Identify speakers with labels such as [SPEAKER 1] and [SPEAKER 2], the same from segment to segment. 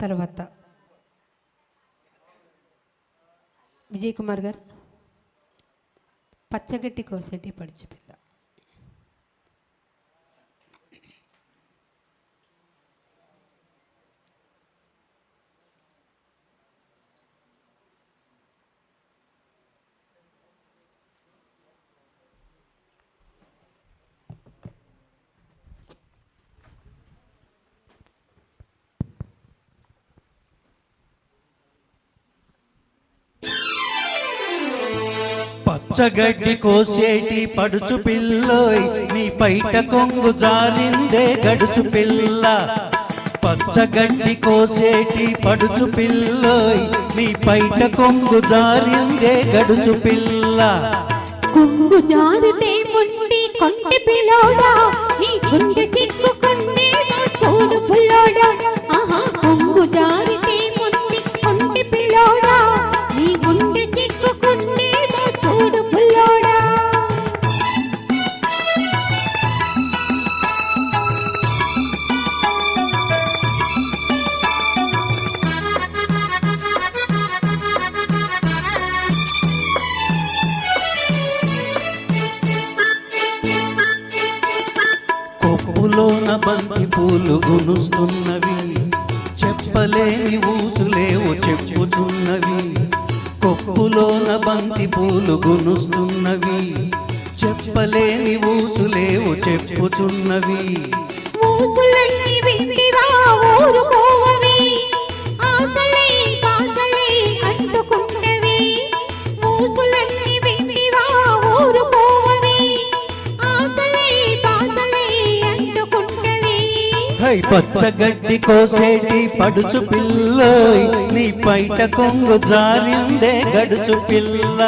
[SPEAKER 1] తర్వాత విజయ్ కుమార్ గారు పచ్చగడ్డి కోసేటి పడుచు పిల్ల.
[SPEAKER 2] పచ్చగడ్డి కోసేటి పడుచు పిల్లోయ్ నీ పైట కొంగు జారిందే గడుచు పిల్ల. పచ్చగడ్డి కోసేటి పడుచు పిల్లోయ్ నీ పైట కొంగు జారిందే గడుచు పిల్ల.
[SPEAKER 3] కొంగు జారితే ముందు కొంటి పిల్లోడా నీ గుండె
[SPEAKER 2] కొప్పులోన బంతి పూలు గునుస్తున్నవి. చెప్పలేని ఊసులేవో చెప్పుచున్నవి. కొప్పులోన బంతి పూలు గునుస్తున్నవి. చెప్పలేని ఊసులేవో చెప్పుచున్నవి.
[SPEAKER 3] ఊసులన్నీ వింటివా ఊరుకోవవి. ఆశలే
[SPEAKER 2] హై పచ్చగడ్డి కోసేటి పడుచు పిల్ల నీ పైట కొంగు జారిందే గడుచు పిల్ల.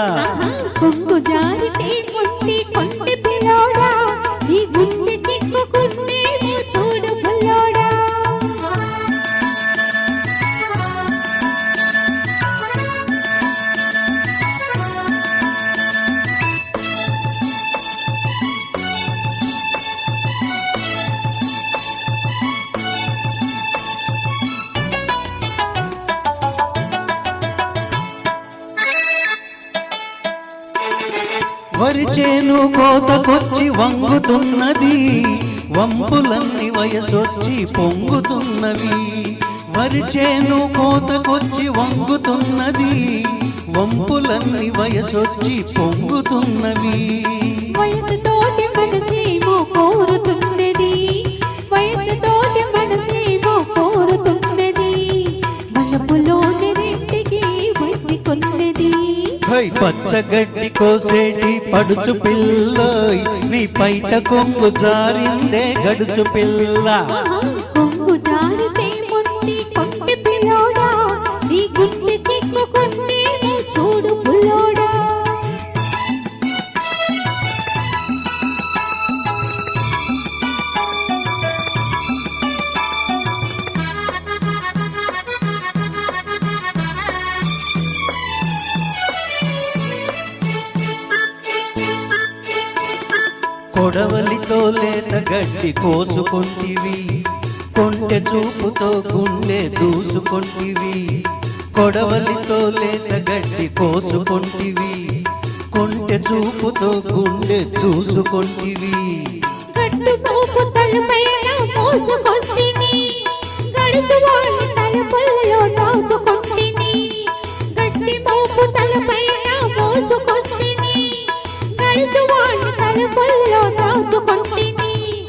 [SPEAKER 2] వరి చేను కోతకొచ్చి వంగుతున్నది వంపులన్నీ వయసొచ్చి పొంగుతున్నవి. వరి చేను కోతకొచ్చి వంగుతున్నది వంపులన్నీ వయసొచ్చి పొంగుతున్నవి.
[SPEAKER 3] వయసుతోటి మనసేమో కోరుతున్నది.
[SPEAKER 2] పచ్చగడ్డి కోసేటి పడుచు పిల్ల నీ పైట కొంగు జారిందే గడుచు పిల్ల.
[SPEAKER 3] కొంగు జారితే
[SPEAKER 2] కొడవలితో లేత గడ్డి కోసుకొంటివి. కొంటె చూపుతో గుండె దూసుకొంటివి. కొడవలితో లేత గడ్డి కోసుకొంటివి. కొంటె చూపుతో గుండె దూసుకొంటివి.
[SPEAKER 3] గట్టు మోపు తలపైన మోసుకొస్తిని గడుసు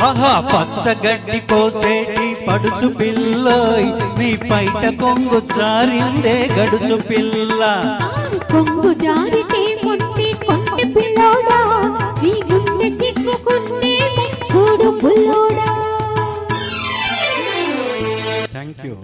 [SPEAKER 2] ఆహా పచ్చగడ్డి కోసేటి పడుచు పిల్లోయ్ నీ పైట కొంగు జారిందే గడుచు పిల్ల.
[SPEAKER 3] కొంగు జారితే ముందే కొంటి పిల్లోడా నీ గుండె చిక్కుకుందే చూడు పుల్లోడా. Thank you